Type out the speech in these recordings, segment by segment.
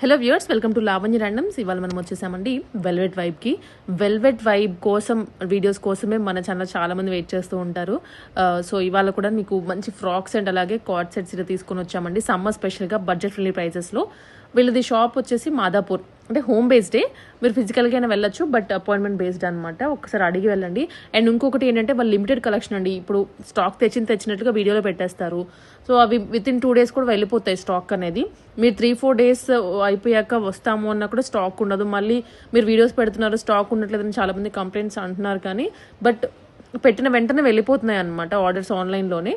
Hello viewers welcome to Lavanya randoms ఇవాళ మనం వచ్చేసామండి వెల్వెట్ వైబ్కి వెల్వెట్ వైబ్ కోసం వీడియోస్ కోసమే మన ఛానల్ చాలా మంది వెయిట్ చేస్తూ ఉంటారు. Uh, సో ఇవాళ కూడా మీకు మంచి ఫ్రాక్స్ అండ్ అలాగే కార్డ్ సెట్స్ ఇలా తీసుకొని వచ్చామండి. సమ్మర్ స్పెషల్గా బడ్జెట్ ఫ్రెండ్లీ ప్రైసెస్లో వీళ్ళది షాప్ వచ్చేసి మాదాపూర్. అంటే హోమ్ బేస్డే మీరు ఫిజికల్గా అయినా వెళ్ళొచ్చు బట్ అపాయింట్మెంట్ బేస్డ్ అనమాట ఒకసారి అడిగి వెళ్ళండి. అండ్ ఇంకొకటి ఏంటంటే వాళ్ళు లిమిటెడ్ కలెక్షన్ అండి. ఇప్పుడు స్టాక్ తెచ్చిన తెచ్చినట్టుగా వీడియోలో పెట్టేస్తారు. సో అవి విత్ ఇన్ టూ డేస్ కూడా వెళ్ళిపోతాయి స్టాక్ అనేది. మీరు త్రీ ఫోర్ డేస్ అయిపోయాక వస్తాము అన్నా కూడా స్టాక్ ఉండదు. మళ్ళీ మీరు వీడియోస్ పెడుతున్నారు స్టాక్ ఉండట్లేదని చాలామంది కంప్లైంట్స్ అంటున్నారు కానీ బట్ పెట్టిన వెంటనే వెళ్ళిపోతున్నాయి అనమాట ఆర్డర్స్ ఆన్లైన్లోనే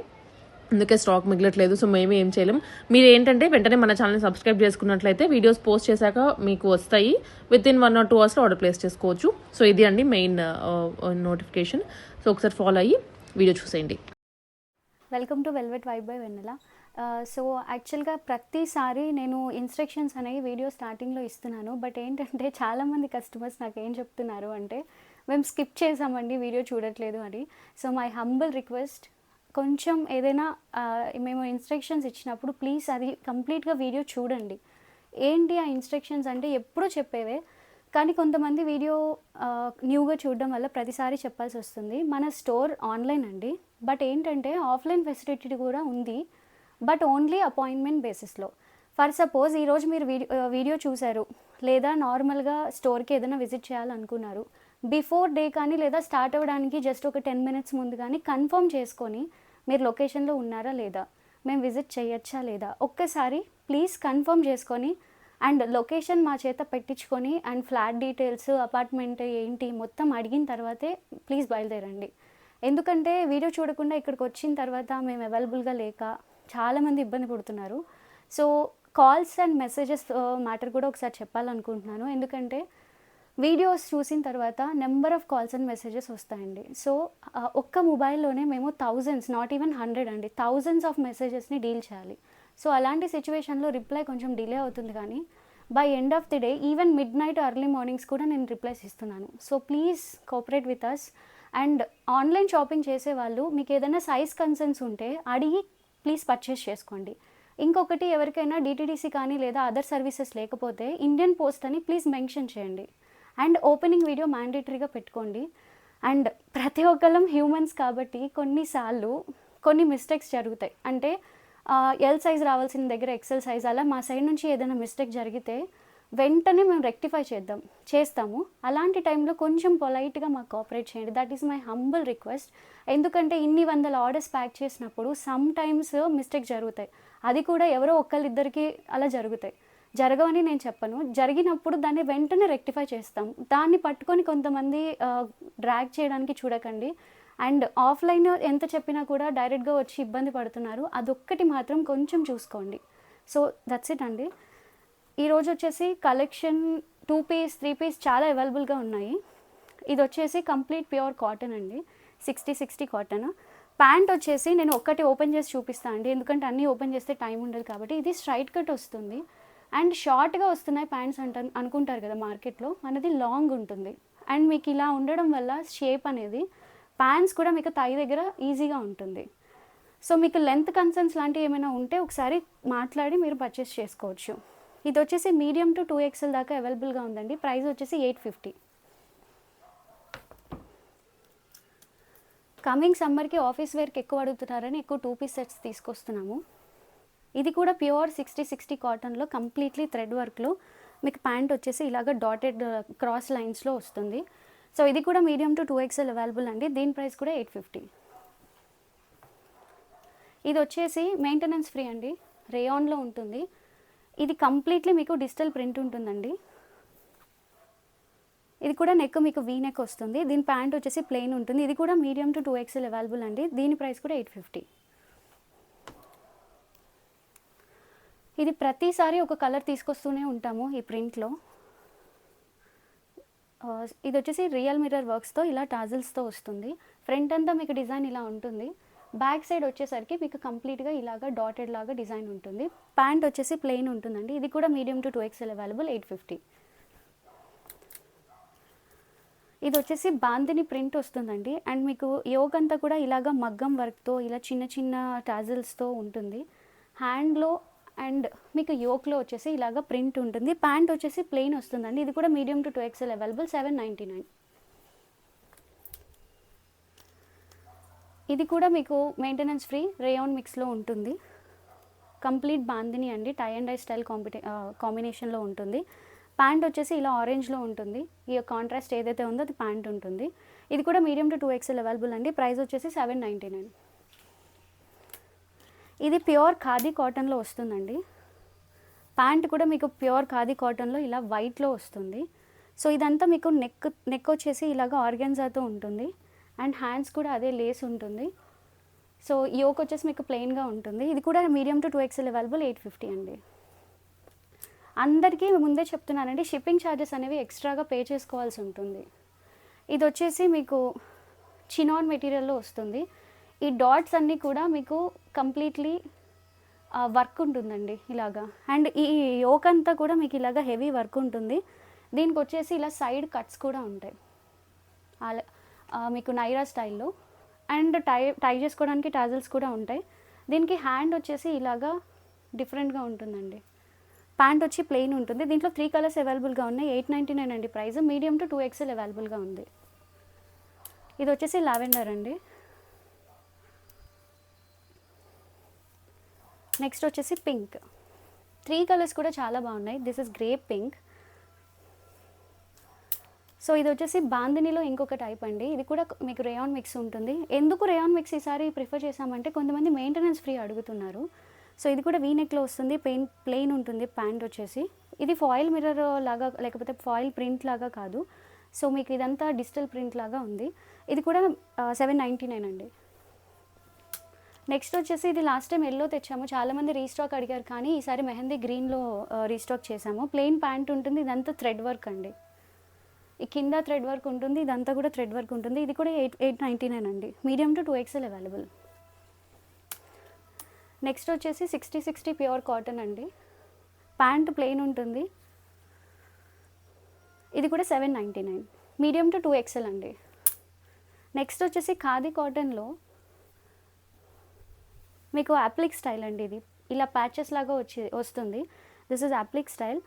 అందుకే స్టాక్ మిగలట్లేదు. సో మేము ఏం చేయలేం. మీరు ఏంటంటే వెంటనే మన ఛానల్ని సబ్స్క్రైబ్ చేసుకున్నట్లయితే వీడియోస్ పోస్ట్ చేశాక మీకు వస్తాయి. Within one or two అవర్స్లో ఆర్డర్ ప్లేస్ చేసుకోవచ్చు. సో ఇది అండి మెయిన్ నోటిఫికేషన్ సో ఒకసారి ఫాలో అయ్యి వీడియో చూసేయండి. Welcome to velvet vibe by Vennela so యాక్చువల్గా ప్రతిసారి నేను ఇన్స్ట్రక్షన్స్ అనేవి వీడియో స్టార్టింగ్లో ఇస్తున్నాను. బట్ ఏంటంటే చాలామంది కస్టమర్స్ నాకు ఏం చెప్తున్నారు అంటే మేము స్కిప్ చేసామండి వీడియో చూడట్లేదు అని. సో మై హంబుల్ రిక్వెస్ట్ కొంచెం ఏదైనా మేము ఇన్స్ట్రక్షన్స్ ఇచ్చినప్పుడు ప్లీజ్ అది కంప్లీట్గా వీడియో చూడండి. ఏంటి ఆ ఇన్స్ట్రక్షన్స్ అంటే ఎప్పుడూ చెప్పేవే కానీ కొంతమంది వీడియో న్యూగా చూడడం వల్ల ప్రతిసారి చెప్పాల్సి వస్తుంది. మన స్టోర్ ఆన్లైన్ అండి. బట్ ఏంటంటే ఆఫ్లైన్ ఫెసిలిటీ కూడా ఉంది. బట్ ఓన్లీ అపాయింట్మెంట్ బేసిస్లో ఫర్ సపోజ్ ఈరోజు మీరు వీడియో వీడియో చూశారు లేదా నార్మల్గా స్టోర్కి ఏదైనా విజిట్ చేయాలనుకున్నారు. బిఫోర్ డే కానీ లేదా స్టార్ట్ అవ్వడానికి జస్ట్ ఒక టెన్ మినిట్స్ ముందు కానీ కన్ఫర్మ్ చేసుకొని మీరు లొకేషన్లో ఉన్నారా లేదా? మేము విజిట్ చేయొచ్చా లేదా? ఒక్కసారి ప్లీజ్ కన్ఫర్మ్ చేసుకొని అండ్ లొకేషన్ మా చేత పెట్టించుకొని అండ్ ఫ్లాట్ డీటెయిల్స్ అపార్ట్మెంట్ ఏంటి మొత్తం అడిగిన తర్వాతే ప్లీజ్ బయలుదేరండి. ఎందుకంటే వీడియో చూడకుండా ఇక్కడికి వచ్చిన తర్వాత మేము అవైలబుల్గా లేక చాలామంది ఇబ్బంది పడుతున్నారు. So calls and messages matter కూడా ఒకసారి చెప్పాలనుకుంటున్నాను. ఎందుకంటే వీడియోస్ చూసిన తర్వాత number of calls and messages వస్తాయండి. సో ఒక్క మొబైల్లోనే మేము థౌజండ్స్ నాట్ ఈవెన్ హండ్రెడ్ అండి థౌజండ్స్ ఆఫ్ మెసేజెస్ని డీల్ చేయాలి. సో అలాంటి సిచ్యువేషన్లో రిప్లై కొంచెం డిలే అవుతుంది కానీ by end of the day even midnight early mornings కూడా నేను రిప్లైస్ ఇస్తున్నాను. So please cooperate with us and online shopping చేసే వాళ్ళు మీకు ఏదైనా సైజ్ కన్సర్న్స్ ఉంటే అడిగి ప్లీజ్ పర్చేస్ చేసుకోండి. ఇంకొకటి ఎవరికైనా డిటీడీసీ కానీ లేదా అదర్ సర్వీసెస్ లేకపోతే ఇండియన్ పోస్ట్ అని ప్లీజ్ మెన్షన్ చేయండి. అండ్ ఓపెనింగ్ వీడియో మ్యాండేటరీగా పెట్టుకోండి. అండ్ ప్రతి ఒక్కళ్ళం హ్యూమన్స్ కాబట్టి కొన్నిసార్లు కొన్ని మిస్టేక్స్ జరుగుతాయి. అంటే ఎల్ సైజ్ రావాల్సిన దగ్గర ఎక్సెల్ సైజ్ అలా మా సైడ్ నుంచి ఏదైనా మిస్టేక్ జరిగితే వెంటనే మేము రెక్టిఫై చేద్దాం చేస్తాము. అలాంటి టైంలో కొంచెం పొలైట్గా మాకు కోఆపరేట్ చేయండి. That is my humble request ఎందుకంటే ఇన్ని వందల ఆర్డర్స్ ప్యాక్ చేసినప్పుడు సమ్ టైమ్స్ మిస్టేక్ జరుగుతాయి. అది కూడా ఎవరో ఒకళ్ళిద్దరికి అలా జరుగుతాయి. జరగవని నేను చెప్పను. జరిగినప్పుడు దాన్ని వెంటనే రెక్టిఫై చేస్తాం. దాన్ని పట్టుకొని కొంతమంది డ్రాగ్ చేయడానికి చూడకండి. అండ్ ఆఫ్లైన్ ఎంత చెప్పినా కూడా డైరెక్ట్గా వచ్చి ఇబ్బంది పడుతున్నారు. అదొక్కటి మాత్రం కొంచెం చూసుకోండి. సో దట్స్ ఇట్ అండి. ఈరోజు వచ్చేసి collection two piece three piece చాలా అవైలబుల్గా ఉన్నాయి. ఇది వచ్చేసి కంప్లీట్ ప్యూర్ కాటన్ అండి. Sixty sixty cotton. ప్యాంట్ వచ్చేసి నేను ఒక్కటి ఓపెన్ చేసి చూపిస్తాను అండి. ఎందుకంటే అన్నీ ఓపెన్ చేస్తే టైం ఉండదు కాబట్టి ఇది స్ట్రైట్ కట్ వస్తుంది. అండ్ షార్ట్గా వస్తున్నాయి ప్యాంట్స్ అంట అనుకుంటారు కదా మార్కెట్లో మనది లాంగ్ ఉంటుంది. అండ్ మీకు ఇలా ఉండడం వల్ల షేప్ అనేది ప్యాంట్స్ కూడా మీకు తై దగ్గర ఈజీగా ఉంటుంది. సో మీకు లెంత్ కన్సర్న్స్ లాంటివి ఏమైనా ఉంటే ఒకసారి మాట్లాడి మీరు పర్చేస్ చేసుకోవచ్చు. ఇది వచ్చేసి మీడియం టు టూ ఎక్స్ఎల్ దాకా అవైలబుల్గా ఉందండి. ప్రైస్ వచ్చేసి ఎయిట్ ఫిఫ్టీ. కమింగ్ సమ్మర్కి ఆఫీస్ వేర్కి ఎక్కువ అడుగుతున్నారని ఎక్కువ టూ పీస్ సెట్స్ తీసుకొస్తున్నాము. ఇది కూడా ప్యూర్ సిక్స్టీ సిక్స్టీ కాటన్లో కంప్లీట్లీ థ్రెడ్ వర్క్లో మీకు ప్యాంట్ వచ్చేసి ఇలాగ డాటెడ్ uh, క్రాస్ లైన్స్లో వస్తుంది. సో ఇది కూడా medium to two XL available అండి. దీని ప్రైస్ కూడా ఎయిట్ ఫిఫ్టీ. ఇది వచ్చేసి మెయింటెనెన్స్ ఫ్రీ అండి. రేయాన్లో ఉంటుంది. ఇది కంప్లీట్లీ మీకు డిజిటల్ ప్రింట్ ఉంటుందండి. ఇది కూడా నెక్ మీకు వీ నెక్ వస్తుంది. దీని ప్యాంట్ వచ్చేసి ప్లెయిన్ ఉంటుంది. ఇది కూడా medium to two XL available అండి. దీని ప్రైస్ కూడా ఎయిట్ ఫిఫ్టీ. ఇది ప్రతిసారి ఒక కలర్ తీసుకొస్తూనే ఉంటాము ఈ ప్రింట్లో. ఇది వచ్చేసి రియల్ మిర్రర్ వర్క్స్తో ఇలా టాజిల్స్తో వస్తుంది. ఫ్రంట్ అంతా మీకు డిజైన్ ఇలా ఉంటుంది. బ్యాక్ సైడ్ వచ్చేసరికి మీకు కంప్లీట్గా ఇలాగా డాటెడ్ లాగా డిజైన్ ఉంటుంది. ప్యాంట్ వచ్చేసి ప్లెయిన్ ఉంటుందండి. ఇది కూడా medium to two XL available eight fifty. ఇది వచ్చేసి బాందిని ప్రింట్ వస్తుందండి. అండ్ మీకు యోగ్ అంతా కూడా ఇలాగ మగ్గం వర్క్తో ఇలా చిన్న చిన్న టాజిల్స్తో ఉంటుంది. హ్యాండ్లో అండ్ మీకు యోక్లో వచ్చేసి ఇలాగ ప్రింట్ ఉంటుంది. ప్యాంట్ వచ్చేసి ప్లెయిన్ వస్తుందండి. ఇది కూడా medium to two XL available seven ninety nine. ఇది కూడా మీకు మెయింటెనెన్స్ ఫ్రీ రేయాన్ మిక్స్లో ఉంటుంది. కంప్లీట్ బాందిని అండి. టై అండ్ డై స్టైల్ కాంపిటే కాంబినేషన్లో ఉంటుంది. ప్యాంట్ వచ్చేసి ఇలా ఆరెంజ్లో ఉంటుంది. ఈ కాంట్రాస్ట్ ఏదైతే ఉందో అది ప్యాంట్ ఉంటుంది. ఇది కూడా medium to two XL available అండి. ప్రైస్ వచ్చేసి సెవెన్ నైంటీ నైన్. ఇది ప్యూర్ ఖాదీ కాటన్లో వస్తుందండి. ప్యాంట్ కూడా మీకు ప్యూర్ ఖాదీ కాటన్లో ఇలా వైట్లో వస్తుంది. సో ఇదంతా మీకు నెక్ నెక్ వచ్చేసి ఇలాగ ఆర్గెన్జాతో ఉంటుంది. అండ్ హ్యాండ్స్ కూడా అదే లేస్ ఉంటుంది. సో యోక్ వచ్చేసి మీకు ప్లెయిన్గా ఉంటుంది. ఇది కూడా medium to two XL available eight fifty అండి. అందరికీ ముందే చెప్తున్నానండి షిప్పింగ్ ఛార్జెస్ అనేవి ఎక్స్ట్రాగా పే చేసుకోవాల్సి ఉంటుంది. ఇది వచ్చేసి మీకు చినాన్ మెటీరియల్లో వస్తుంది. ఈ డాట్స్ అన్నీ కూడా మీకు కంప్లీట్లీ వర్క్ ఉంటుందండి ఇలాగా. అండ్ ఈ యోక్ అంతా కూడా మీకు ఇలాగా హెవీ వర్క్ ఉంటుంది. దీనికి వచ్చేసి ఇలా సైడ్ కట్స్ కూడా ఉంటాయి. అలా మీకు నైరా స్టైల్లో. అండ్ టై టై చేసుకోవడానికి టాజల్స్ కూడా ఉంటాయి. దీనికి హ్యాండ్ వచ్చేసి ఇలాగా డిఫరెంట్గా ఉంటుందండి. ప్యాంట్ వచ్చి ప్లెయిన్ ఉంటుంది. దీంట్లో త్రీ కలర్స్ అవైలబుల్గా ఉన్నాయి. ఎయిట్ నైంటీ నైన్ అండి price. Medium to two XL అవైలబుల్గా ఉంది. ఇది వచ్చేసి లావెండర్ అండి. నెక్స్ట్ వచ్చేసి పింక్ త్రీ కలర్స్ కూడా చాలా బాగున్నాయి. This is grey pink so ఇది వచ్చేసి బాందినిలో ఇంకొక టైప్ అండి. ఇది కూడా మీకు రేయాన్ మిక్స్ ఉంటుంది. ఎందుకు రేయాన్ మిక్స్ ఈసారి ప్రిఫర్ చేసామంటే కొంతమంది మెయింటెనెన్స్ ఫ్రీ అడుగుతున్నారు. సో ఇది కూడా వీ నెక్లో వస్తుంది. పెయిన్ ప్లెయిన్ ఉంటుంది. ప్యాంట్ వచ్చేసి. ఇది ఫాయిల్ మిర్రర్ లాగా లేకపోతే ఫాయిల్ ప్రింట్ లాగా కాదు. సో మీకు ఇదంతా డిజిటల్ ప్రింట్ లాగా ఉంది. ఇది కూడా సెవెన్ నైంటీ నైన్ అండి. నెక్స్ట్ వచ్చేసి ఇది లాస్ట్ టైం ఎల్లో తెచ్చాము. చాలామంది రీస్టాక్ అడిగారు కానీ ఈసారి మెహందీ గ్రీన్లో రీస్టాక్ చేసాము ప్లెయిన్ ప్యాంట్ ఉంటుంది ఇదంతా థ్రెడ్ వర్క్ అండి. ఈ కింద థ్రెడ్ వర్క్ ఉంటుంది ఇదంతా కూడా థ్రెడ్ వర్క్ ఉంటుంది. ఇది కూడా ఎయిట్ ఎయిట్ నైంటీ నైన్ అండి. Medium to two XL available next వచ్చేసి సిక్స్టీ సిక్స్టీ ప్యూర్ కాటన్ అండి. ప్యాంట్ ప్లెయిన్ ఉంటుంది. ఇది కూడా seven ninety nine medium to two XL అండి. నెక్స్ట్ వచ్చేసి ఖాదీ కాటన్లో మీకు అప్లిక్ స్టైల్ అండి ఇది. ఇలా ప్యాచెస్ లాగా వచ్చి వస్తుంది. This is applique style.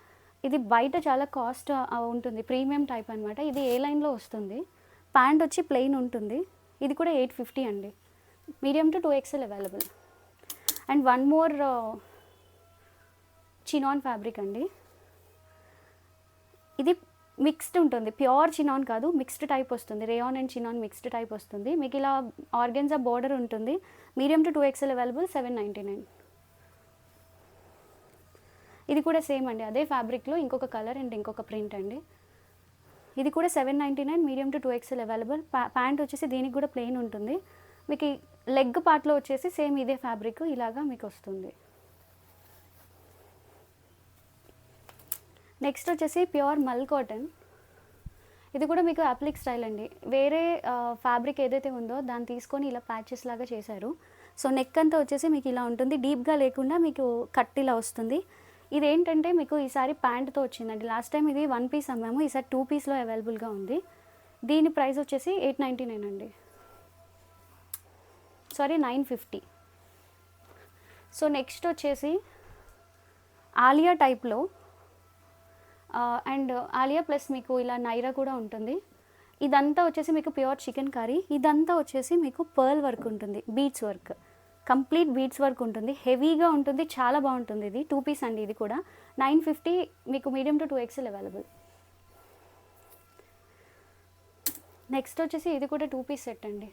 ఇది బయట చాలా కాస్ట్ ఉంటుంది. ప్రీమియం టైప్ అనమాట ఇది ఏ లైన్లో వస్తుంది? ప్యాంట్ వచ్చి ప్లెయిన్ ఉంటుంది. ఇది కూడా ఎయిట్ ఫిఫ్టీ అండి. Medium to two XL available. And one more chinon fabric అండి. ఇది మిక్స్డ్ ఉంటుంది. ప్యూర్ చినాన్ కాదు మిక్స్డ్ టైప్ వస్తుంది. Rayon and chinon mixed type వస్తుంది. మీకు ఇలా ఆర్గెన్జా బోర్డర్ ఉంటుంది. Medium to two XL available seven ninety nine ఇది కూడా సేమ్ అండి. అదే ఫ్యాబ్రిక్లో ఇంకొక కలర్ అండ్ ఇంకొక ప్రింట్ అండి. ఇది కూడా seven ninety nine medium to two XL available pant వచ్చేసి దీనికి కూడా ప్లెయిన్ ఉంటుంది. మీకు లెగ్ పార్ట్లో వచ్చేసి సేమ్ ఇదే ఫ్యాబ్రిక్ ఇలాగా మీకు వస్తుంది. నెక్స్ట్ వచ్చేసి ప్యూర్ మల్ కాటన్ ఇది కూడా మీకు అప్లిక్ స్టైల్ అండి. వేరే ఫ్యాబ్రిక్ ఏదైతే ఉందో దాన్ని తీసుకొని ఇలా ప్యాచెస్ లాగా చేశారు. సో నెక్ అంతా వచ్చేసి మీకు ఇలా ఉంటుంది. డీప్గా లేకుండా మీకు కట్ ఇలా వస్తుంది. ఇది ఏంటంటే మీకు ఈసారి ప్యాంట్తో వచ్చిందండి. లాస్ట్ టైం ఇది వన్ పీస్ అమ్మాము. ఈసారి టూ పీస్లో అవైలబుల్గా ఉంది. దీని ప్రైస్ వచ్చేసి ఎయిట్ నైంటీ నైన్ అండి. Sorry nine fifty so next వచ్చేసి ఆలియా టైప్లో అండ్ ఆలియా ప్లస్ మీకు ఇలా నైరా కూడా ఉంటుంది. ఇదంతా వచ్చేసి మీకు ప్యూర్ చికెన్ కర్రీ. ఇదంతా వచ్చేసి మీకు పర్ల్ వర్క్ ఉంటుంది beads work. Complete beads work ఉంటుంది. హెవీగా ఉంటుంది చాలా బాగుంటుంది ఇది. టూ పీస్ అండి ఇది కూడా. నైన్ ఫిఫ్టీ మీకు medium to two XL available. Next వచ్చేసి ఇది కూడా టూ పీస్ సెట్ అండి.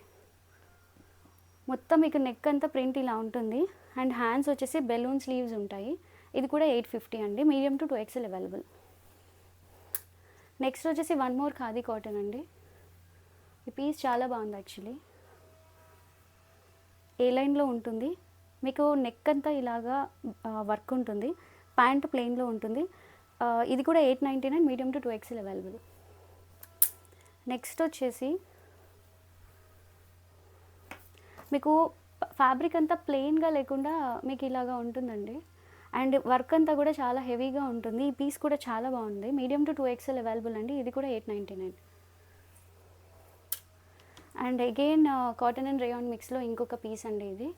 మొత్తం మీకు నెక్ అంతా ప్రింట్ ఇలా ఉంటుంది. అండ్ హ్యాండ్స్ వచ్చేసి బెలూన్ స్లీవ్స్ ఉంటాయి. ఇది కూడా ఎయిట్ ఫిఫ్టీ అండి. Medium to two XL available. Next వచ్చేసి వన్ మోర్ ఖాదీ కాటన్ అండి. ఈ పీస్ చాలా బాగుంది యాక్చువల్లీ ఏ లైన్లో ఉంటుంది? మీకు నెక్ అంతా ఇలాగా వర్క్ ఉంటుంది. ప్యాంట్ ప్లెయిన్లో ఉంటుంది. ఇది కూడా eight ninety nine medium to two XL available next వచ్చేసి మీకు ఫ్యాబ్రిక్ అంతా ప్లెయిన్గా లేకుండా మీకు ఇలాగా ఉంటుందండి. అండ్ వర్క్ అంతా కూడా చాలా హెవీగా ఉంటుంది. ఈ పీస్ కూడా చాలా బాగుంది. Medium to two XL available అండి. ఇది కూడా eight ninety nine. And again cotton and rayon మిక్స్లో ఇంకొక పీస్ అండి ఇది.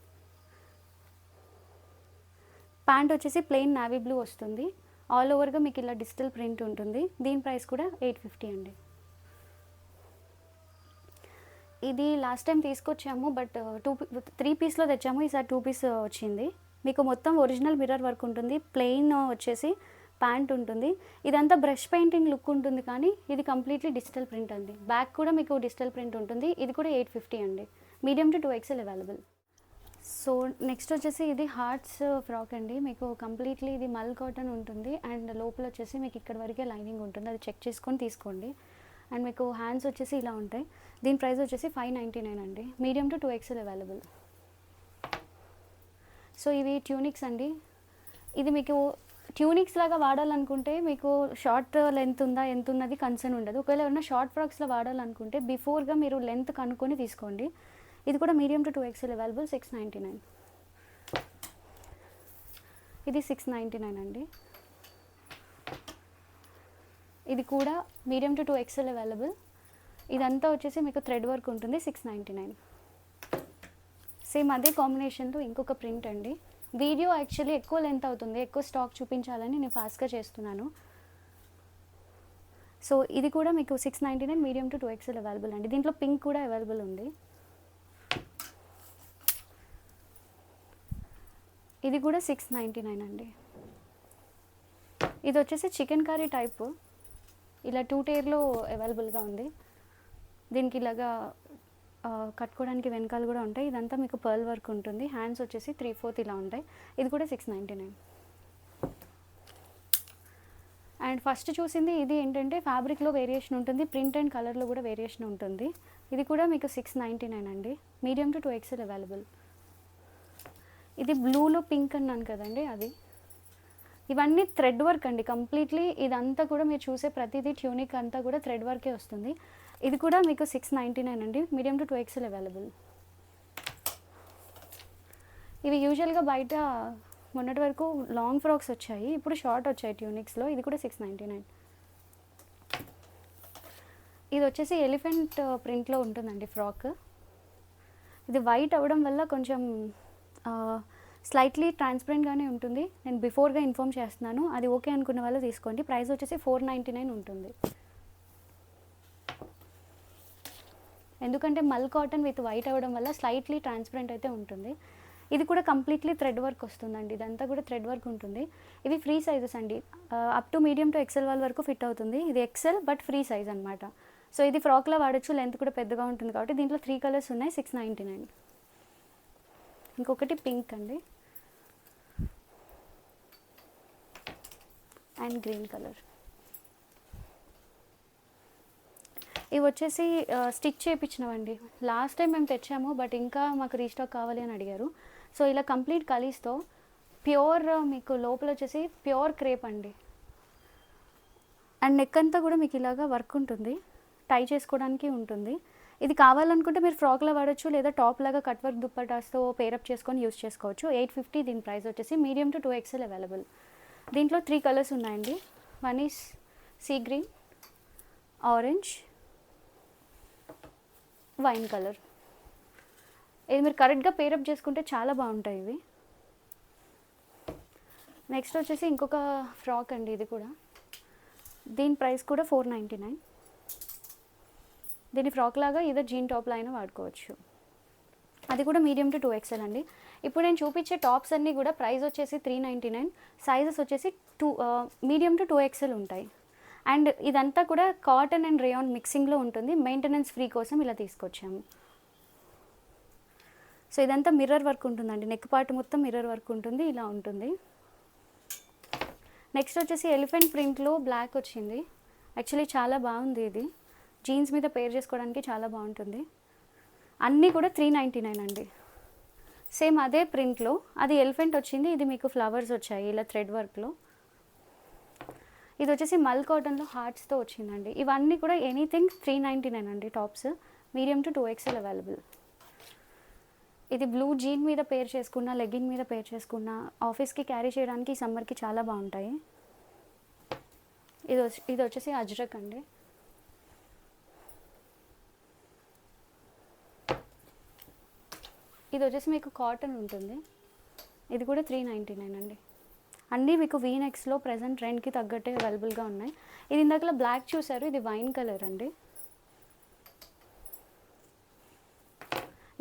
ప్యాంట్ వచ్చేసి ప్లెయిన్ నావీ బ్లూ వస్తుంది. ఆల్ ఓవర్గా మీకు ఇలా డిజిటల్ ప్రింట్ ఉంటుంది. దీని ప్రైస్ కూడా ఎయిట్ ఫిఫ్టీ అండి. ఇది లాస్ట్ టైం తీసుకొచ్చాము బట్ టూ త్రీ పీస్లో తెచ్చాము. ఈసారి టూ పీస్ uh, వచ్చింది. మీకు మొత్తం ఒరిజినల్ మిర్రర్ వర్క్ ఉంటుంది ప్లెయిన్ వచ్చేసి ప్యాంట్ ఉంటుంది. ఇదంతా బ్రష్ పెయింటింగ్ లుక్ ఉంటుంది కానీ ఇది కంప్లీట్లీ డిజిటల్ ప్రింట్ అండి. బ్యాక్ కూడా మీకు డిజిటల్ ప్రింట్ ఉంటుంది. ఇది కూడా ఎయిట్ ఫిఫ్టీ అండి. Medium to two XL available. So next వచ్చేసి ఇది హార్ట్స్ ఫ్రాక్ అండి. మీకు కంప్లీట్లీ ఇది మల్ కాటన్ ఉంటుంది అండ్ లోపల వచ్చేసి మీకు ఇక్కడ వరకే లైనింగ్ ఉంటుంది. అది చెక్ చేసుకొని తీసుకోండి. అండ్ మీకు హ్యాండ్స్ వచ్చేసి ఇలా ఉంటాయి. దీని ప్రైస్ వచ్చేసి ఫైవ్ నైంటీ నైన్ అండి. Medium to two XL available. So ఇవి ట్యూనిక్స్ అండి. ఇది మీకు ట్యూనిక్స్ లాగా వాడాలనుకుంటే మీకు షార్ట్ లెంత్ ఉందా ఎంత ఉన్నది కన్సర్న్ ఉండదు. ఒకవేళ ఏమైనా షార్ట్ ఫ్రాక్స్లో వాడాలనుకుంటే బిఫోర్గా మీరు లెంత్ కనుక్కొని తీసుకోండి. ఇది కూడా medium to two XL available six ninety nine ఇది సిక్స్ నైంటీ నైన్ అండి. ఇది కూడా medium to two XL available ఇదంతా వచ్చేసి మీకు థ్రెడ్ వర్క్ ఉంటుంది సిక్స్ నైంటీ నైన్ సేమ్ అదే కాంబినేషన్లో ఇంకొక ప్రింట్ అండి. వీడియో యాక్చువల్లీ ఎక్కువ లెంత్ అవుతుంది. ఎక్కువ స్టాక్ చూపించాలని నేను ఫాస్ట్గా చేస్తున్నాను. సో ఇది కూడా మీకు six ninety nine medium to two XL available అండి. దీంట్లో పింక్ కూడా అవైలబుల్ ఉంది. ఇది కూడా సిక్స్ నైంటీ నైన్ అండి. ఇది వచ్చేసి చికెన్ కర్రీ టైప్ ఇలా టూ టైర్లో అవైలబుల్గా ఉంది. దీనికి ఇలాగా కట్టుకోవడానికి వెనకాల కూడా ఉంటాయి. ఇదంతా మీకు పర్ల్ వర్క్ ఉంటుంది. హ్యాండ్స్ వచ్చేసి త్రీ ఫోర్త్ ఇలా ఉంటాయి. ఇది కూడా six ninety nine and first చూసింది ఇది ఏంటంటే ఫ్యాబ్రిక్లో వేరియేషన్ ఉంటుంది. ప్రింట్ అండ్ కలర్లో కూడా వేరియేషన్ ఉంటుంది. ఇది కూడా మీకు సిక్స్ నైంటీ నైన్ అండి. Medium to two XL available ఇది బ్లూలో పింక్ అన్నాను కదండి అది. ఇవన్నీ థ్రెడ్ వర్క్ అండి. కంప్లీట్లీ ఇదంతా కూడా మీరు చూసే ప్రతిదీ ట్యూనిక్ అంతా కూడా థ్రెడ్ వర్కే వస్తుంది. ఇది కూడా మీకు సిక్స్ నైంటీ నైన్ అండి. Medium to two XL available ఇవి యూజువల్గా బయట మొన్నటి వరకు లాంగ్ ఫ్రాక్స్ వచ్చాయి. ఇప్పుడు షార్ట్ వచ్చాయి ట్యూనిక్స్లో ఇది కూడా సిక్స్ నైంటీ నైన్ ఇది వచ్చేసి ఎలిఫెంట్ ప్రింట్లో uh, ఉంటుందండి ఫ్రాక్ ఇది వైట్ అవ్వడం వల్ల కొంచెం uh, స్లైట్లీ ట్రాన్స్పరెంట్గానే ఉంటుంది. నేను బిఫోర్గా ఇన్ఫామ్ చేస్తున్నాను. అది ఓకే అనుకున్న వాళ్ళు తీసుకోండి. ప్రైస్ వచ్చేసి ఫోర్ నైంటీ నైన్ ఉంటుంది. ఎందుకంటే మల్ కాటన్ విత్ వైట్ అవ్వడం వల్ల స్లైట్లీ ట్రాన్స్పరెంట్ అయితే ఉంటుంది. ఇది కూడా కంప్లీట్లీ థ్రెడ్ వర్క్ వస్తుందండి. ఇదంతా కూడా థ్రెడ్ వర్క్ ఉంటుంది. ఇవి ఫ్రీ సైజెస్ అండి. Up to medium to XL వాళ్ళ వరకు ఫిట్ అవుతుంది. ఇది ఎక్సెల్ బట్ ఫ్రీ సైజ్ అనమాట సో ఇది ఫ్రాక్లో వాడచ్చు లెంత్ కూడా పెద్దగా ఉంటుంది కాబట్టి దీంట్లో త్రీ కలర్స్ ఉన్నాయి సిక్స్ నైంటీ నైన్. ఇంకొకటి పింక్ అండి. And green colour. ఇవి వచ్చేసి స్టిచ్ చేయించినవండి లాస్ట్ టైం మేము తెచ్చాము బట్ ఇంకా మాకు రీస్టాక్ కావాలి అని అడిగారు. సో ఇలా కంప్లీట్ కలీస్తో ప్యూర్ మీకు లోపల వచ్చేసి ప్యూర్ క్రేప్ అండి. అండ్ నెక్ అంతా కూడా మీకు ఇలాగా వర్క్ ఉంటుంది. టై చేసుకోవడానికి ఉంటుంది. ఇది కావాలనుకుంటే మీరు ఫ్రాక్లో వాడచ్చు లేదా టాప్ లాగా కట్ వర్క్ దుప్పటాస్తో పేరప్ చేసుకొని యూస్ చేసుకోవచ్చు. ఎయిట్ ఫిఫ్టీ దీని ప్రైస్ వచ్చేసి medium to two XL available. దీంట్లో త్రీ కలర్స్ ఉన్నాయండి. One is sea green orange wine colour. ఇది మీరు కరెక్ట్గా పేరప్ చేసుకుంటే చాలా బాగుంటాయి ఇవి. నెక్స్ట్ వచ్చేసి ఇంకొక ఫ్రాక్ అండి ఇది కూడా. దీని ప్రైస్ కూడా ఫోర్ నైంటీ నైన్ దీని ఫ్రాక్ లాగా ఇదో జీన్ టాప్లో అయినా వాడుకోవచ్చు. అది కూడా మీడియం టు టూ ఎక్స్ఎల్ అండి. ఇప్పుడు నేను చూపించే టాప్స్ అన్నీ కూడా ప్రైస్ వచ్చేసి త్రీ నైంటీ నైన్ సైజెస్ వచ్చేసి two medium to two XL ఉంటాయి. అండ్ ఇదంతా కూడా కాటన్ అండ్ రేయాన్ మిక్సింగ్లో ఉంటుంది. మెయింటెనెన్స్ ఫ్రీ కోసం ఇలా తీసుకొచ్చాము. సో ఇదంతా మిర్రర్ వర్క్ ఉంటుందండి. నెక్ పార్ట్ మొత్తం మిర్రర్ వర్క్ ఉంటుంది. ఇలా ఉంటుంది. నెక్స్ట్ వచ్చేసి ఎలిఫెంట్ ప్రింట్లో బ్లాక్ వచ్చింది. యాక్చువల్లీ చాలా బాగుంది ఇది. జీన్స్ మీద పేర్ చేసుకోవడానికి చాలా బాగుంటుంది. అన్నీ కూడా త్రీ నైంటీ నైన్ అండి. సేమ్ అదే ప్రింట్లో. అది ఎలిఫెంట్ వచ్చింది. ఇది మీకు ఫ్లవర్స్ వచ్చాయి. ఇలా థ్రెడ్ వర్క్లో. ఇది వచ్చేసి మల్ కాటన్లో హార్ట్స్తో వచ్చిందండి. ఇవన్నీ కూడా ఎనీథింగ్ త్రీ నైంటీ నైన్ అండి tops medium to two XL available ఇది బ్లూ జీన్ మీద పేర్ చేసుకున్న లెగ్గింగ్ మీద పేర్ చేసుకున్న ఆఫీస్కి క్యారీ చేయడానికి ఈ సమ్మర్కి చాలా బాగుంటాయి. ఇది వచ్చి- ఇది వచ్చేసి అజ్రక్ అండి. ఇది వచ్చేసి మీకు కాటన్ ఉంటుంది. ఇది కూడా త్రీ నైంటీ నైన్ అండి. అన్నీ మీకు వీనెక్స్లో ప్రజెంట్ ట్రెండ్కి తగ్గట్టే అవైలబుల్గా ఉన్నాయి. ఇది ఇందాకలా బ్లాక్ చూసారు ఇది వైన్ కలర్ అండి.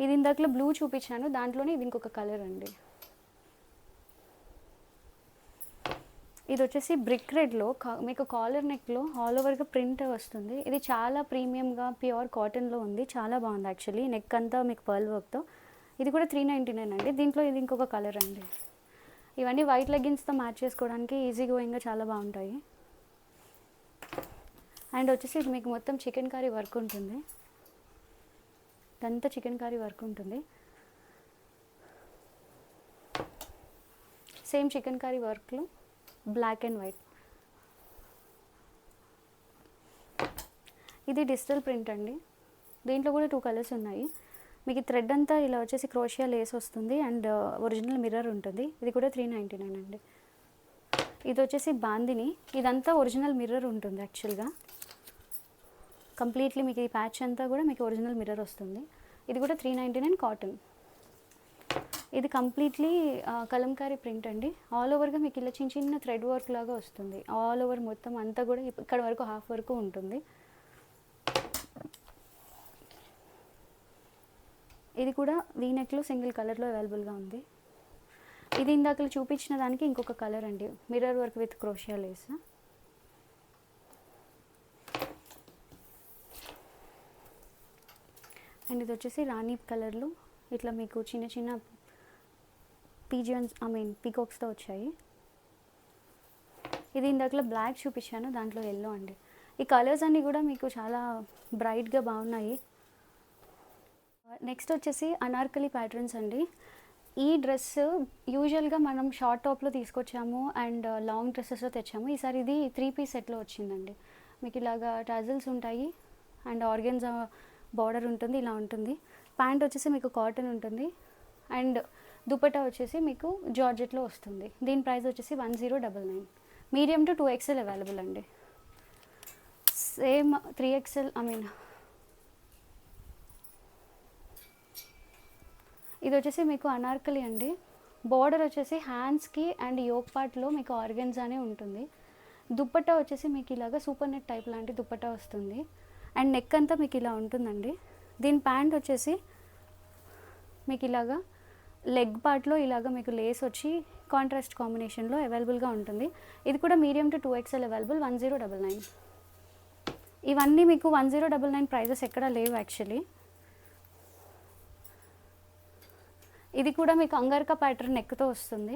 ఇది ఇందాకలో బ్లూ చూపించాను దాంట్లోనే ఇది ఇంకొక కలర్ అండి. ఇది వచ్చేసి బ్రిక్ రెడ్లో మీకు కాలర్ నెక్లో ఆల్ ఓవర్గా ప్రింట్ వస్తుంది. ఇది చాలా ప్రీమియంగా ప్యూర్ కాటన్లో ఉంది. చాలా బాగుంది యాక్చువల్లీ నెక్ అంతా మీకు పర్ల్ వర్క్తో ఇది కూడా త్రీ నైంటీ నైన్ అండి. దీంట్లో ఇది ఇంకొక కలర్ అండి. ఇవన్నీ వైట్ లెగ్గిన్స్తో మ్యాచ్ చేసుకోవడానికి ఈజీ గోయింగ్గా చాలా బాగుంటాయి. అండ్ వచ్చేసి ఇది మీకు మొత్తం చికెన్ కర్రీ వర్క్ ఉంటుంది. ఇదంతా చికెన్ కర్రీ వర్క్ ఉంటుంది. సేమ్ చికెన్ కర్రీ వర్క్లో బ్లాక్ అండ్ వైట్ ఇది డిజిటల్ ప్రింట్ అండి. దీంట్లో కూడా టూ కలర్స్ ఉన్నాయి. మీకు థ్రెడ్ అంతా ఇలా వచ్చేసి క్రోషియా లేస్ వస్తుంది అండ్ uh, ఒరిజినల్ మిర్రర్ ఉంటుంది. ఇది కూడా త్రీ నైంటీ నైన్ అండి. ఇది వచ్చేసి బాందిని. ఇదంతా ఒరిజినల్ మిర్రర్ ఉంటుంది యాక్చువల్గా కంప్లీట్లీ మీకు ఈ ప్యాచ్ అంతా కూడా మీకు ఒరిజినల్ మిర్రర్ వస్తుంది. ఇది కూడా త్రీ నైంటీ నైన్ కాటన్ ఇది కంప్లీట్లీ uh, కలంకారీ ప్రింట్ అండి. ఆల్ ఓవర్గా మీకు ఇలా చిన్న చిన్న థ్రెడ్ వర్క్ లాగా వస్తుంది. ఆల్ ఓవర్ మొత్తం అంతా కూడా ఇక్కడ వరకు హాఫ్ వరకు ఉంటుంది. ఇది కూడా వీనెక్లో సింగిల్ కలర్లో అవైలబుల్గా ఉంది. ఇది ఇందాక చూపించిన దానికి ఇంకొక కలర్ అండి. Mirror work with crochet lace and ఇది వచ్చేసి రాణి కలర్లు ఇట్లా మీకు చిన్న చిన్న పీజియన్స్ ఐ మీన్ పీకాక్స్తో వచ్చాయి. ఇది ఇందాకలో బ్లాక్ చూపించాను దాంట్లో ఎల్లో అండి. ఈ కలర్స్ అన్నీ కూడా మీకు చాలా బ్రైట్గా బాగున్నాయి. నెక్స్ట్ వచ్చేసి అనార్కలి ప్యాటర్న్స్ అండి. ఈ డ్రెస్ యూజువల్గా మనం షార్ట్ టాప్లో తీసుకొచ్చాము అండ్ లాంగ్ డ్రెస్సెస్లో తెచ్చాము. ఈసారి ఇది త్రీ పీస్ సెట్లో వచ్చిందండి. మీకు ఇలాగా టజల్స్ ఉంటాయి అండ్ ఆర్గన్స్ బార్డర్ ఉంటుంది ఇలా ఉంటుంది. ప్యాంట్ వచ్చేసి మీకు కాటన్ ఉంటుంది అండ్ దుపట్టా వచ్చేసి మీకు జార్జెట్లో వస్తుంది. దీని ప్రైస్ వచ్చేసి one zero double nine medium to two XL available అండి. Same three XL I mean ఇది వచ్చేసి మీకు అనార్కలి అండి. బార్డర్ వచ్చేసి హ్యాండ్స్కి అండ్ యోక్ పార్ట్లో మీకు ఆర్గన్జానే ఉంటుంది. దుప్పట్టా వచ్చేసి మీకు ఇలాగా సూపర్ నెట్ టైప్ లాంటి దుప్పట్టా వస్తుంది. అండ్ నెక్ అంతా మీకు ఇలా ఉంటుందండి. దీని ప్యాంట్ వచ్చేసి మీకు ఇలాగా లెగ్ పార్ట్లో ఇలాగా మీకు లేస్ వచ్చి కాంట్రాస్ట్ కాంబినేషన్లో అవైలబుల్గా ఉంటుంది. ఇది కూడా medium to two XL available one zero double nine ఇవన్నీ మీకు one zero double nine prices ఎక్కడా లేవు యాక్చువల్లీ ఇది కూడా మీకు అంగర్కా ప్యాటర్న్ నెక్తో వస్తుంది.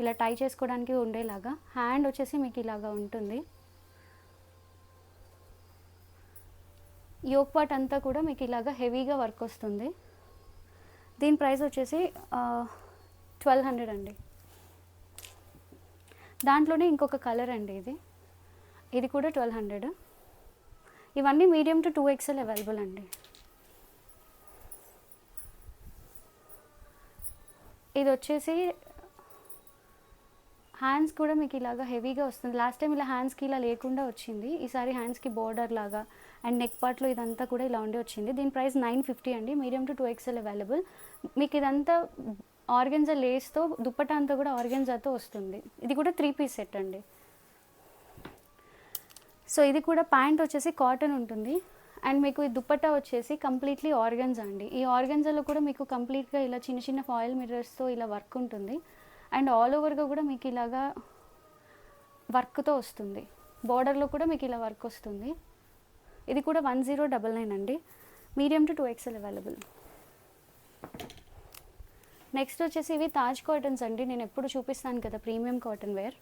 ఇలా టై చేసుకోవడానికి ఉండేలాగా. హ్యాండ్ వచ్చేసి మీకు ఇలాగా ఉంటుంది. యోక్ పార్ట్ అంతా కూడా మీకు ఇలాగా హెవీగా వర్క్ వస్తుంది. దీని ప్రైస్ వచ్చేసి ట్వెల్వ్ హండ్రెడ్ అండి. దాంట్లోనే ఇంకొక కలర్ అండి ఇది. ఇది కూడా ట్వెల్వ్ హండ్రెడ్ ఇవన్నీ medium to two XL available అండి. ఇది వచ్చేసి హ్యాండ్స్ కూడా మీకు ఇలాగా హెవీగా వస్తుంది. లాస్ట్ టైం ఇలా హ్యాండ్స్కి ఇలా లేకుండా వచ్చింది. ఈసారి హ్యాండ్స్కి బోర్డర్ లాగా అండ్ నెక్ పార్ట్లో ఇదంతా కూడా ఇలా ఉండి వచ్చింది. దీని ప్రైస్ నైన్ ఫిఫ్టీ అండి. Medium to two XL available. మీకు ఇదంతా ఆర్గెన్జా లేస్తో దుప్పటా అంతా కూడా ఆర్గెన్జాతో వస్తుంది. ఇది కూడా త్రీ పీస్ సెట్ అండి. సో ఇది కూడా ప్యాంట్ వచ్చేసి కాటన్ ఉంటుంది. అండ్ మీకు ఈ దుప్పట్టా వచ్చేసి కంప్లీట్లీ ఆర్గన్స్ అండి. ఈ ఆర్గన్జాలో కూడా మీకు కంప్లీట్గా ఇలా చిన్న చిన్న ఫాయిల్ మిర్రర్స్తో ఇలా వర్క్ ఉంటుంది. అండ్ ఆల్ ఓవర్గా కూడా మీకు ఇలాగా వర్క్తో వస్తుంది. బార్డర్లో కూడా మీకు ఇలా వర్క్ వస్తుంది. ఇది కూడా వన్ జీరో డబల్ నైన్ అండి. Medium to two XL available. Next వచ్చేసి ఇవి తాజ్ కాటన్స్ అండి. నేను ఎప్పుడు చూపిస్తాను కదా ప్రీమియం కాటన్ వేర్.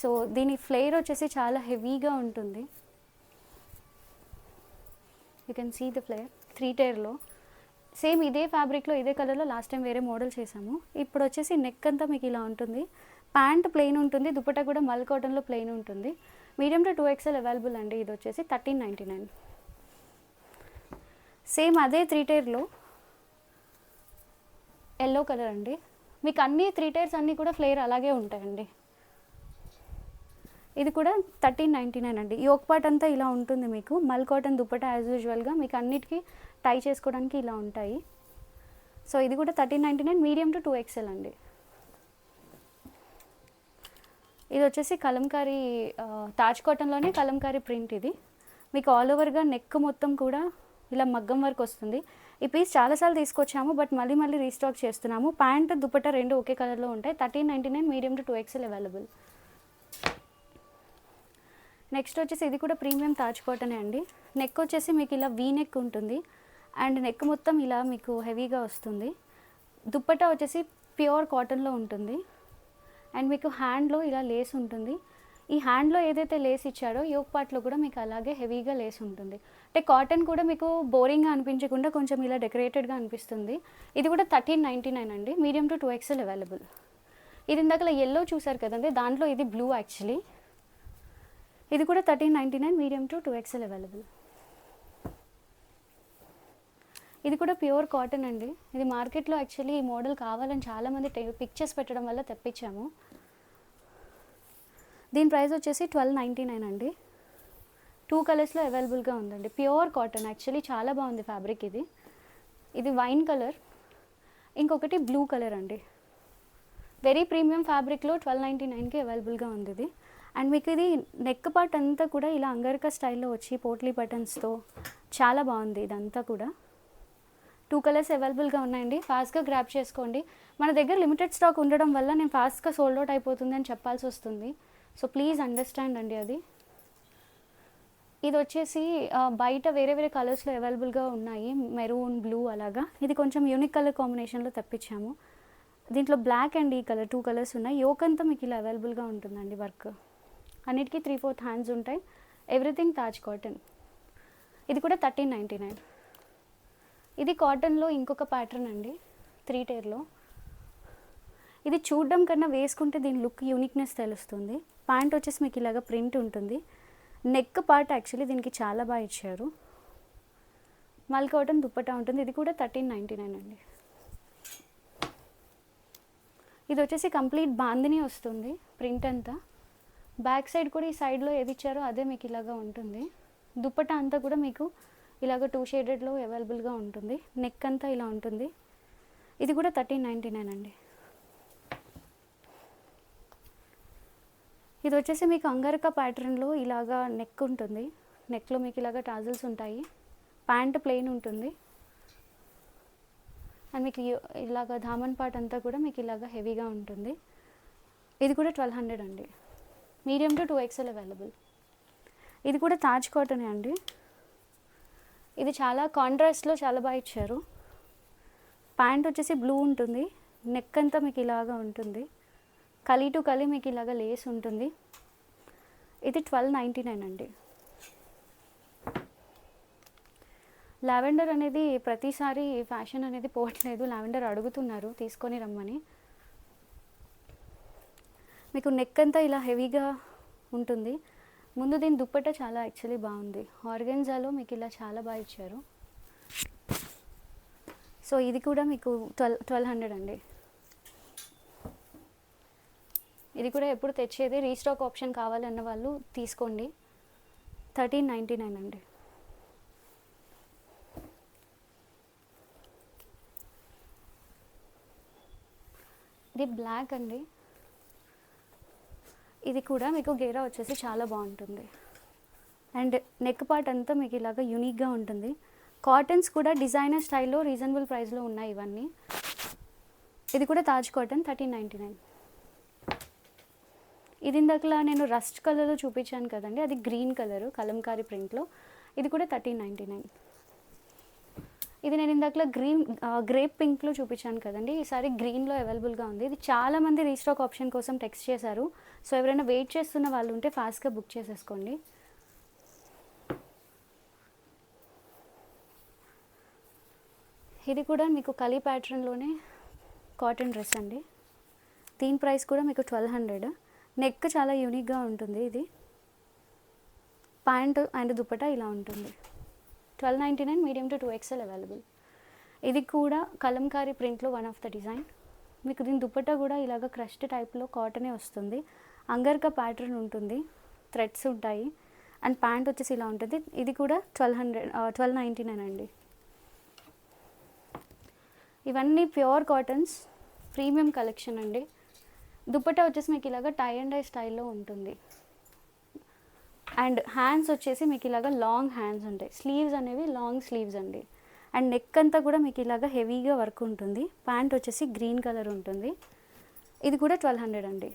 సో దీని ఫ్లేర్ వచ్చేసి చాలా హెవీగా ఉంటుంది. You can see the flare three టైర్లో same ఇదే ఫ్యాబ్రిక్లో ఇదే కలర్లో లాస్ట్ టైం వేరే మోడల్ చేసాము ఇప్పుడు వచ్చేసి నెక్ అంతా మీకు ఇలా ఉంటుంది. ప్యాంట్ ప్లెయిన్ ఉంటుంది దుపట్టా కూడా మల్ కాటన్లో ప్లెయిన్ ఉంటుంది. Medium to two XL available అండి ఇది వచ్చేసి థర్టీన్ నైంటీ నైన్ సేమ్ అదే త్రీ టైర్లో ఎల్లో కలర్ అండి. మీకు అన్ని త్రీ టైర్స్ అన్నీ కూడా ఫ్లేర్ అలాగే ఉంటాయండి. ఇది కూడా థర్టీన్ నైంటీ నైన్ అండి. ఈ ఒక పార్ట్ అంతా ఇలా ఉంటుంది మీకు. మల్ కాటన్ దుప్పట యాజ్ యూజువల్గా మీకు అన్నిటికీ టై చేసుకోవడానికి ఇలా ఉంటాయి. సో ఇది కూడా thirteen ninety nine medium to two XL అండి. ఇది వచ్చేసి కలంకారీ తాజ్ కాటన్లోనే కలంకారీ ప్రింట్ ఇది. మీకు ఆల్ ఓవర్గా నెక్ మొత్తం కూడా ఇలా మగ్గం వరకు వస్తుంది. ఈ పీస్ చాలాసార్లు తీసుకొచ్చాము బట్ మళ్ళీ మళ్ళీ రీస్టాక్ చేస్తున్నాము. ప్యాంట్ దుపట్టా రెండు ఒకే కలర్లో ఉంటాయి. Thirteen ninety nine medium to two XL available next వచ్చేసి ఇది కూడా ప్రీమియం తాజ్ కాటనే అండి. నెక్ వచ్చేసి మీకు ఇలా వీ నెక్ ఉంటుంది. అండ్ నెక్ మొత్తం ఇలా మీకు హెవీగా వస్తుంది. దుప్పట్టా వచ్చేసి ప్యూర్ కాటన్లో ఉంటుంది. అండ్ మీకు హ్యాండ్లో ఇలా లేస్ ఉంటుంది. ఈ హ్యాండ్లో ఏదైతే లేస్ ఇచ్చాడో యోగ్ పార్ట్లో కూడా మీకు అలాగే హెవీగా లేస్ ఉంటుంది. అంటే కాటన్ కూడా మీకు బోరింగ్గా అనిపించకుండా కొంచెం ఇలా డెకరేటెడ్గా అనిపిస్తుంది. ఇది కూడా థర్టీన్ నైంటీ నైన్ అండి. Medium to two XL available. ఇది ఇందాక ఎల్లో చూసారు కదండి. దాంట్లో ఇది బ్లూ యాక్చువల్లీ ఇది కూడా thirteen ninety nine medium to two XL available ఇది కూడా ప్యూర్ కాటన్ అండి. ఇది మార్కెట్లో యాక్చువల్లీ ఈ మోడల్ కావాలని చాలామంది పిక్చర్స్ పెట్టడం వల్ల తెప్పించాము. దీని ప్రైస్ వచ్చేసి ట్వెల్వ్ నైంటీ నైన్ అండి టూ కలర్స్లో అవైలబుల్గా ఉందండి. ప్యూర్ కాటన్ యాక్చువల్లీ చాలా బాగుంది ఫ్యాబ్రిక్ ఇది. ఇది వైన్ కలర్ ఇంకొకటి బ్లూ కలర్ అండి. వెరీ ప్రీమియం ఫ్యాబ్రిక్లో ట్వెల్వ్ నైంటీ నైన్కి అవైలబుల్గా ఉంది ఇది. అండ్ మీకు ఇది నెక్ పార్ట్ అంతా కూడా ఇలా అంగరిక స్టైల్లో వచ్చి పోట్లీ బటన్స్తో చాలా బాగుంది ఇదంతా కూడా. టూ కలర్స్ అవైలబుల్గా ఉన్నాయండి. ఫాస్ట్గా గ్రాప్ చేసుకోండి. మన దగ్గర లిమిటెడ్ స్టాక్ ఉండడం వల్ల నేను ఫాస్ట్గా సోల్డ్ అవుట్ అయిపోతుంది అని చెప్పాల్సి వస్తుంది. సో ప్లీజ్ అండర్స్టాండ్ అండి అది. ఇది వచ్చేసి బయట వేరే వేరే కలర్స్లో అవైలబుల్గా ఉన్నాయి. మెరూన్ బ్లూ అలాగా. ఇది కొంచెం యూనిక్ కలర్ కాంబినేషన్లో తెప్పించాము. దీంట్లో బ్లాక్ అండ్ ఈ కలర్ టూ కలర్స్ ఉన్నాయి. యోకంతా మీకు ఇలా అవైలబుల్గా ఉంటుందండి వర్క్. అన్నిటికీ త్రీ ఫోర్త్ హ్యాండ్స్ ఉంటాయి. ఎవ్రీథింగ్ తాజ్ కాటన్ ఇది కూడా థర్టీన్ నైంటీ నైన్ ఇది కాటన్లో ఇంకొక ప్యాటర్న్ అండి. త్రీ టైర్లో ఇది చూడడం కన్నా వేసుకుంటే దీని లుక్ యూనిక్నెస్ తెలుస్తుంది. ప్యాంట్ వచ్చేసి మీకు ఇలాగ ప్రింట్ ఉంటుంది. నెక్ పార్ట్ యాక్చువల్లీ దీనికి చాలా బాగా ఇచ్చారు. మల్ కాటన్ దుప్పటా ఉంటుంది. ఇది కూడా థర్టీన్ నైంటీ నైన్ అండి. ఇది వచ్చేసి కంప్లీట్ బాందిని వస్తుంది. ప్రింట్ అంతా. బ్యాక్ సైడ్ కూడా ఈ సైడ్లో ఏది ఇచ్చారో అదే మీకు ఇలాగా ఉంటుంది. దుప్పటా అంతా కూడా మీకు ఇలాగ టూ షేడెడ్లో అవైలబుల్గా ఉంటుంది. నెక్ అంతా ఇలా ఉంటుంది. ఇది కూడా థర్టీన్ నైంటీ నైన్ అండి. ఇది వచ్చేసి మీకు అంగరక ప్యాటర్న్లో ఇలాగా నెక్ ఉంటుంది. నెక్లో మీకు ఇలాగ టాజిల్స్ ఉంటాయి. ప్యాంట్ ప్లెయిన్ ఉంటుంది. అండ్ మీకు ఇలాగ ధామన్ పాట్ అంతా కూడా మీకు ఇలాగ హెవీగా ఉంటుంది. ఇది కూడా ట్వెల్వ్ హండ్రెడ్ అండి. Medium to two XL available. ఇది కూడా తాజ్ కాటనే అండి. ఇది చాలా కాంట్రాస్ట్లో చాలా బాగా ఇచ్చారు. ప్యాంట్ వచ్చేసి బ్లూ ఉంటుంది. నెక్ అంతా మీకు ఇలాగా ఉంటుంది. కలీ టు కలీ మీకు ఇలాగ లేస్ ఉంటుంది. ఇది ట్వెల్వ్ నైంటీ నైన్ అండి. లావెండర్ అనేది ప్రతిసారి ఫ్యాషన్ అనేది పోవట్లేదు. లావెండర్ అడుగుతున్నారు తీసుకొని రమ్మని. మీకు నెక్ అంతా ఇలా హెవీగా ఉంటుంది. ముందు దీని దుప్పట చాలా యాక్చువల్లీ బాగుంది. ఆర్గెన్జాలో మీకు ఇలా చాలా బాగా ఇచ్చారు. సో ఇది కూడా మీకు ట్వెల్వ్ ట్వెల్వ్ హండ్రెడ్ అండి. ఇది కూడా ఎప్పుడు తెచ్చేది? రీస్టాక్ ఆప్షన్ కావాలన్న వాళ్ళు తీసుకోండి. థర్టీన్ నైంటీ నైన్ అండి. ఇది బ్లాక్ అండి. ఇది కూడా మీకు గేరా వచ్చేసి చాలా బాగుంటుంది. అండ్ నెక్ పార్ట్ అంతా మీకు ఇలాగ యూనిక్గా ఉంటుంది. కాటన్స్ కూడా డిజైనర్ స్టైల్లో రీజనబుల్ ప్రైస్లో ఉన్నాయి ఇవన్నీ. ఇది కూడా Taj cotton thirteen ninety nine. ఇది ఇందాకలా నేను రస్ట్ కలర్లో చూపించాను కదండి అది గ్రీన్ కలరు కలంకారీ ప్రింట్లో. ఇది కూడా థర్టీన్ నైంటీ నైన్. ఇది నేను ఇందాకలా గ్రీన్ గ్రేప్ పింక్లో చూపించాను కదండి. ఈసారి గ్రీన్లో అవైలబుల్గా ఉంది. ఇది చాలా మంది రీస్టాక్ ఆప్షన్ కోసం టెక్స్ట్ చేశారు. సో ఎవరైనా వెయిట్ చేస్తున్న వాళ్ళు ఉంటే ఫాస్ట్గా బుక్ చేసేసుకోండి. ఇది కూడా మీకు కలీ ప్యాటర్న్లోనే కాటన్ డ్రెస్ అండి. దీని ప్రైస్ కూడా మీకు ట్వెల్వ్ హండ్రెడ్. నెక్ చాలా యూనిక్గా ఉంటుంది ఇది. ప్యాంట్ అండ్ దుప్పట ఇలా ఉంటుంది. Twelve ninety nine medium to two XL available ఇది కూడా కలంకారీ ప్రింట్లో వన్ ఆఫ్ ద డిజైన్ మీకు దీని దుపట్టా కూడా ఇలాగ క్రష్డ్ టైప్లో కాటనే వస్తుంది. అంగర్క ప్యాటర్న్ ఉంటుంది. థ్రెడ్స్ ఉంటాయి. అండ్ ప్యాంట్ వచ్చేసి ఇలా ఉంటుంది. ఇది కూడా twelve hundred twelve ninety nine అండి. ఇవన్నీ ప్యూర్ కాటన్స్ ప్రీమియం కలెక్షన్ అండి. దుప్పట్టా వచ్చేసి మీకు ఇలాగ టై అండ్ డై స్టైల్లో ఉంటుంది. అండ్ హ్యాండ్స్ వచ్చేసి మీకు ఇలాగ లాంగ్ హ్యాండ్స్ ఉంటాయి. స్లీవ్స్ అనేవి లాంగ్ స్లీవ్స్ అండి. అండ్ నెక్ అంతా కూడా మీకు ఇలాగ హెవీగా వర్క్ ఉంటుంది. ప్యాంట్ వచ్చేసి గ్రీన్ కలర్ ఉంటుంది. ఇది కూడా ట్వెల్వ్ హండ్రెడ్ అండి.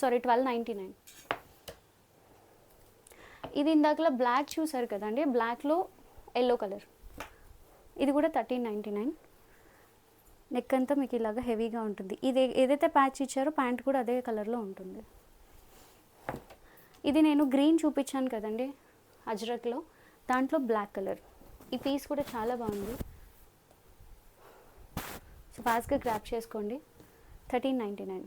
Sorry twelve ninety nine. ఇది ఇందాకలా బ్లాక్ చూసారు కదండి. బ్లాక్లో ఎల్లో కలర్. ఇది కూడా థర్టీన్ నైంటీ నైన్. నెక్ అంతా మీకు ఇలాగ హెవీగా ఉంటుంది. ఇది ఏదైతే ప్యాచ్ ఇచ్చారో ప్యాంట్ కూడా అదే కలర్లో ఉంటుంది. ఇది నేను గ్రీన్ చూపించాను కదండి అజ్రక్లో. దాంట్లో బ్లాక్ కలర్. ఈ పీస్ కూడా చాలా బాగుంది. సో ఫాస్ట్గా గ్రాప్ చేసుకోండి. Thirteen ninety nine.